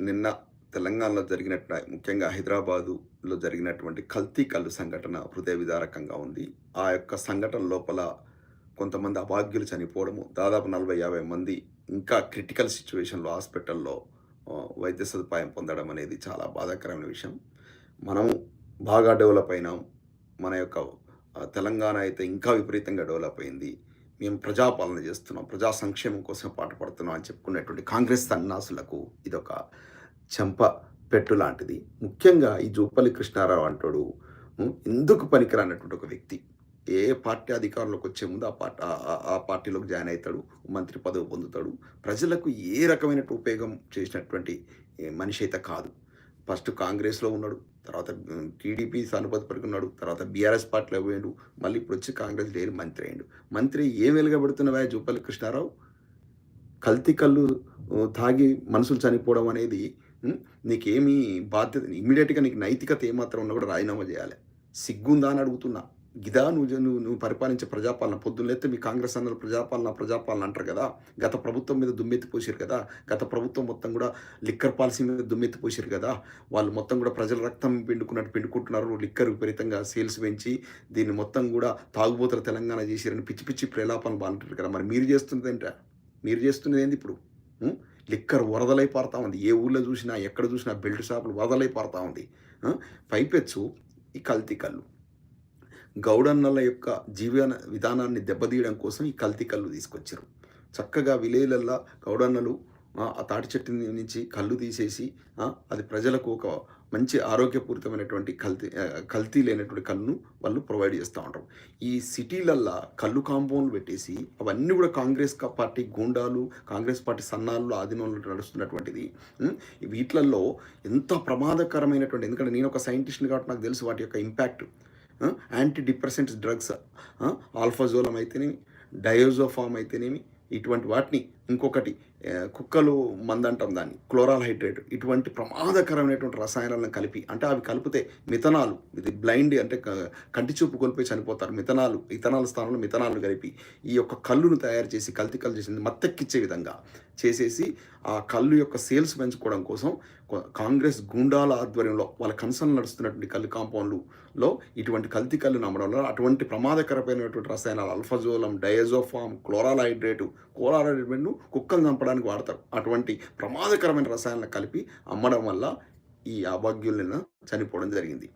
నిన్న తెలంగాణలో జరిగినట్టు ముఖ్యంగా హైదరాబాదులో జరిగినటువంటి కల్తీ కళ్ళు సంఘటన హృదయ విదారకంగా ఉంది. ఆ యొక్క సంఘటన లోపల కొంతమంది అభాగ్యులు చనిపోవడము దాదాపు నలభై యాభై మంది ఇంకా క్రిటికల్ సిచ్యువేషన్లో హాస్పిటల్లో వైద్య సదుపాయం పొందడం అనేది చాలా బాధాకరమైన విషయం. మనము బాగా డెవలప్ అయినాం. మన యొక్క తెలంగాణ అయితే ఇంకా విపరీతంగా డెవలప్ అయింది. మేము ప్రజాపాలన చేస్తున్నాం ప్రజా సంక్షేమం కోసం పాటుపడుతున్నాం అని చెప్పుకునేటువంటి కాంగ్రెస్ సన్నాసులకు ఇదొక చెంప పెట్టు లాంటిది. ముఖ్యంగా ఈ జూపల్లి కృష్ణారావు అంటాడు ఎందుకు పనికిరానటువంటి ఒక వ్యక్తి? ఏ పార్టీ అధికారంలోకి వచ్చే ముందు ఆ పార్టీ ఆ పార్టీలోకి జాయిన్ అవుతాడు మంత్రి పదవి పొందుతాడు. ప్రజలకు ఏ రకమైన ఉపయోగం చేసినటువంటి మనిషి అయితే కాదు. ఫస్ట్ కాంగ్రెస్లో ఉన్నాడు తర్వాత టీడీపీ సానుపతి పరికి ఉన్నాడు తర్వాత బీఆర్ఎస్ పార్టీలో పోయాడు. మళ్ళీ ఇప్పుడు వచ్చి కాంగ్రెస్ లేని మంత్రి అయ్యాడు. మంత్రి ఏం వెలుగబెడుతున్నవా జూపల్లి కృష్ణారావు? కల్తీ కళ్ళు తాగి మనుషులు చనిపోవడం అనేది నీకేమీ బాధ్యత ఇమీడియట్గా నీకు నైతికత ఏమాత్రం ఉన్నా కూడా రాజీనామా చేయాలి. సిగ్గుందా అని అడుగుతున్నా. గిదా నువ్వు నువ్వు నువ్వు పరిపాలించే ప్రజాపాలన పొద్దున్నెత్తే మీ కాంగ్రెస్ అన్నలు ప్రజాపాలన ప్రజాపాలన అంటారు కదా. గత ప్రభుత్వం మీద దుమ్మెత్తి పోసారు కదా. గత ప్రభుత్వం మొత్తం కూడా లిక్కర్ పాలసీ మీద దుమ్మెత్తి పోసారు కదా. వాళ్ళు మొత్తం కూడా ప్రజల రక్తం పిండుకున్నట్టు పిండుకుంటున్నారు. లిక్కర్ విపరీతంగా సేల్స్ పెంచి దీన్ని మొత్తం కూడా తాగుబోతుల తెలంగాణ చేశారని పిచ్చి పిచ్చి ప్రేలాపనలు బాగుంటారు కదా. మరి మీరు చేస్తున్నది ఏంట మీరు చేస్తున్నది ఏంది ఇప్పుడు? లిక్కర్ వరదలై పారుతా ఉంది. ఏ ఊళ్ళో చూసినా ఎక్కడ చూసినా బెల్ట్ షాపులు వరదలై పారుతా ఉంది. పైపెచ్చు ఈ కల్తీ కళ్ళు. గౌడన్నల యొక్క జీవన విధానాన్ని దెబ్బతీయడం కోసం ఈ కల్తీ కళ్ళు తీసుకొచ్చారు. చక్కగా విలేలల్లా గౌడన్నలు ఆ, తాటి చెట్టు నుంచి కళ్ళు తీసేసి అది ప్రజలకు ఒక మంచి ఆరోగ్యపూరితమైనటువంటి కల్తీ కల్తీ లేనటువంటి కళ్ళను వాళ్ళు ప్రొవైడ్ చేస్తూ ఉంటారు. ఈ సిటీలల్లో కళ్ళు కాంపౌండ్లు పెట్టేసి అవన్నీ కూడా కాంగ్రెస్ పార్టీ గూండాలు కాంగ్రెస్ పార్టీ సన్నాల్లో ఆధీనంలో నడుస్తున్నటువంటిది వీటిలలో ఎంత ప్రమాదకరమైనటువంటి ఎందుకంటే నేను ఒక సైంటిస్ట్ని కాబట్టి నాకు తెలుసు వాటి యొక్క impact. Anti depressants drugs alprazolam అయితేనేమి డయోజోఫామ్ అయితేనేమి ఇటువంటి వాటిని ఇంకొకటి కుక్కలు మందంటాం దాన్ని క్లోరాల్ హైడ్రేట్ ఇటువంటి ప్రమాదకరమైనటువంటి రసాయనాలను కలిపి అంటే అవి కలిపితే మిథనాలు ఇది బ్లైండ్ అంటే క- కంటి చూపు కోల్పోయి చనిపోతారు. మిథనాలు ఇథనాల స్థానంలో మిథనాలు కలిపి ఈ యొక్క కళ్ళును తయారు చేసి కల్తీ కళ్ళు చేసింది మత్తెక్కిచ్చే విధంగా చేసేసి ఆ కళ్ళు యొక్క సేల్స్ పెంచుకోవడం కోసం కాంగ్రెస్ గూండాల ఆధ్వర్యంలో వాళ్ళ కన్సర్న్ నడుస్తున్నటువంటి కళ్ళు కాంపౌండ్లులో ఇటువంటి కల్తీ కళ్ళు నమ్మడం వల్ల అటువంటి ప్రమాదకరమైనటువంటి రసాయనాలు అల్ఫజోలం డయజోఫామ్ క్లోరాల్ హైడ్రేటు క్లోరాల్ హైడ్రేట్ను కుక్కలు చంపడానికి వాడతారు. అటువంటి ప్రమాదకరమైన రసాయనాలు కలిపి అమ్మడం వల్ల ఈ అభాగ్యులను చనిపోవడం జరిగింది.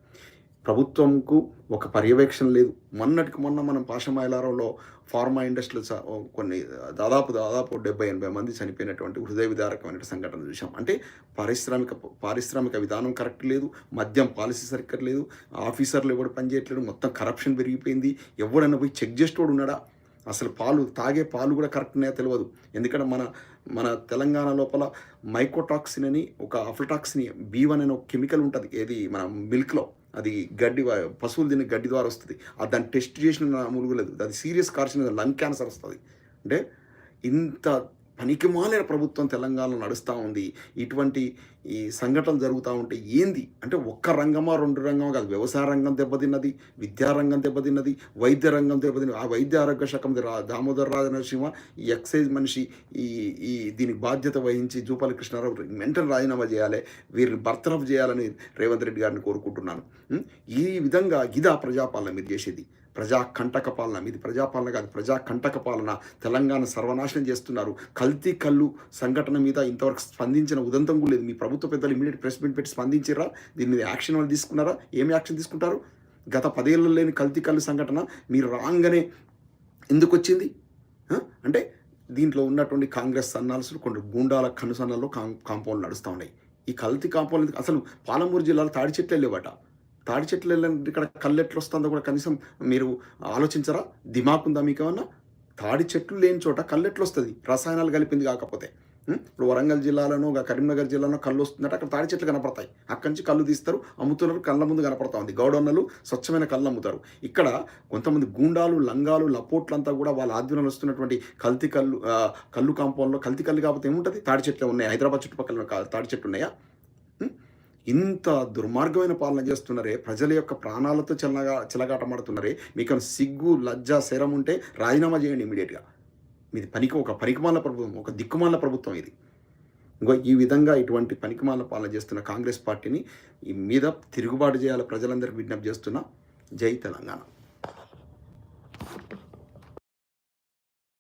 ప్రభుత్వంకు ఒక పర్యవేక్షణ లేదు. మొన్నటికి మొన్న మనం పాషమైలారంలో ఫార్మా ఇండస్ట్రీలో కొన్ని దాదాపు దాదాపు డెబ్బై ఎనభై మంది చనిపోయినటువంటి హృదయ విదారకమైన సంఘటన చూసాం అంటే పారిశ్రామిక పారిశ్రామిక విధానం కరెక్ట్ లేదు. మద్యం పాలసీ సరిగ్గా లేదు. ఆఫీసర్లు ఎవడు పనిచేయట్లేదు. మొత్తం కరప్షన్ పెరిగిపోయింది. ఎవడన్నా పోయి చెక్ చేసేటోడు ఉన్నాడా? అసలు పాలు తాగే పాలు కూడా కరెక్ట్నే తెలియదు ఎందుకంటే మన మన తెలంగాణ లోపల మైకోటాక్సిన్ అని ఒక అఫ్లటాక్సిన్ బీ వన్ అనే ఒక కెమికల్ ఉంటుంది. ఏది? మన మిల్క్లో అది గడ్డి పశువులు తినే గడ్డి ద్వారా వస్తుంది. అది దాన్ని టెస్ట్ చేసిన ములుగులేదు అది సీరియస్ కార్చిన లంగ్ క్యాన్సర్ వస్తుంది. అంటే ఇంత పనికిమాలిన ప్రభుత్వం తెలంగాణలో నడుస్తూ ఉంది. ఇటువంటి ఈ సంఘటనలు జరుగుతూ ఉంటే ఏంది? అంటే ఒక్క రంగమా రెండు రంగమా కాదు. వ్యవసాయ రంగం దెబ్బతిన్నది విద్యారంగం దెబ్బతిన్నది వైద్య రంగం దెబ్బతిన్నది. ఆ వైద్య ఆరోగ్య శాఖ మంత్రి రా దామోదర్ రాజ నరసింహ ఈ ఎక్సైజ్ మనిషి ఈ ఈ దీనికి బాధ్యత వహించి జూపాలి కృష్ణారావు మెంటల్ రాజీనామా చేయాలి వీరిని బర్తరఫ్ చేయాలని రేవంత్ రెడ్డి గారిని కోరుకుంటున్నాను. ఈ విధంగా ఇదా ప్రజాపాలన మీరు చేసేది. ప్రజా కంటక పాలన మీది ప్రజాపాలన కాదు ప్రజా కంటక పాలన. తెలంగాణ సర్వనాశనం చేస్తున్నారు. కల్తీ కళ్ళు సంఘటన మీద ఇంతవరకు స్పందించిన ఉదంతం కూడా లేదు మీ ప్రభుత్వ పెద్దలు ఇమీడియట్ ప్రెస్ మీట్ పెట్టి స్పందించారా దీని మీద యాక్షన్ వాళ్ళు తీసుకున్నారా? ఏం యాక్షన్ తీసుకుంటారు? గత పదేళ్ళు లేని కల్తీ కళ్ళు సంఘటన మీరు రాగానే ఎందుకు వచ్చింది? అంటే దీంట్లో ఉన్నటువంటి కాంగ్రెస్ సన్నాల్సులు కొన్ని గూండాల కనుసన్నాల్లో కాం కాంపౌండ్ నడుస్తూ ఉన్నాయి. ఈ కల్తీ కాంపౌండ్ అసలు పాలమూరు జిల్లాలో తాడి చెట్లు వెళ్ళేవాట తాడి చెట్లు వెళ్ళండి ఇక్కడ కళ్ళు ఎట్లా వస్తుందో కూడా కనీసం మీరు ఆలోచించరా? దిమాకుందా మీకేమన్నా? మీకు ఏమన్నా తాడి చెట్లు లేని చోట కళ్ళు ఎట్లా వస్తుంది. రసాయనాలు కలిపింది కాకపోతే. ఇప్పుడు వరంగల్ జిల్లాలోనో కరీంనగర్ జిల్లాలో కళ్ళు వస్తుందంటే అక్కడ తాడి చెట్లు కనపడతాయి. అక్కడి నుంచి కళ్ళు తీస్తారు అమ్ముతున్నారు కళ్ళ ముందు కనపడతా ఉంది. గౌడన్నలు స్వచ్ఛమైన కళ్ళు అమ్ముతారు. ఇక్కడ కొంతమంది గూండాలు లంగాలు లపోట్లంతా కూడా వాళ్ళ ఆధ్వర్యంలో వస్తున్నటువంటి కల్తీ కళ్ళు కళ్ళు కాంపౌండ్లో కల్తీ కళ్ళు కాకపోతే ఏముంటుంది? తాడి చెట్లు ఉన్నాయి. హైదరాబాద్ చుట్టుపక్కల తాడి చెట్లు ఉన్నాయా? ఇంత దుర్మార్గమైన పాలన చేస్తున్నారే ప్రజల యొక్క ప్రాణాలతో చెల్లగా చెలగాటమాడుతున్నారే మీకు సిగ్గు లజ్జ శరం ఉంటే రాజీనామా చేయండి ఇమీడియట్గా. ఇది పనికి ఒక పనికిమాల ప్రభుత్వం ఒక దిక్కుమాల ప్రభుత్వం ఇది. ఇంకో ఈ విధంగా ఇటువంటి పనికిమాల పాలన చేస్తున్న కాంగ్రెస్ పార్టీని ఈ మీద తిరుగుబాటు చేయాలి ప్రజలందరికీ విజ్ఞప్తి చేస్తున్నా. జై తెలంగాణ.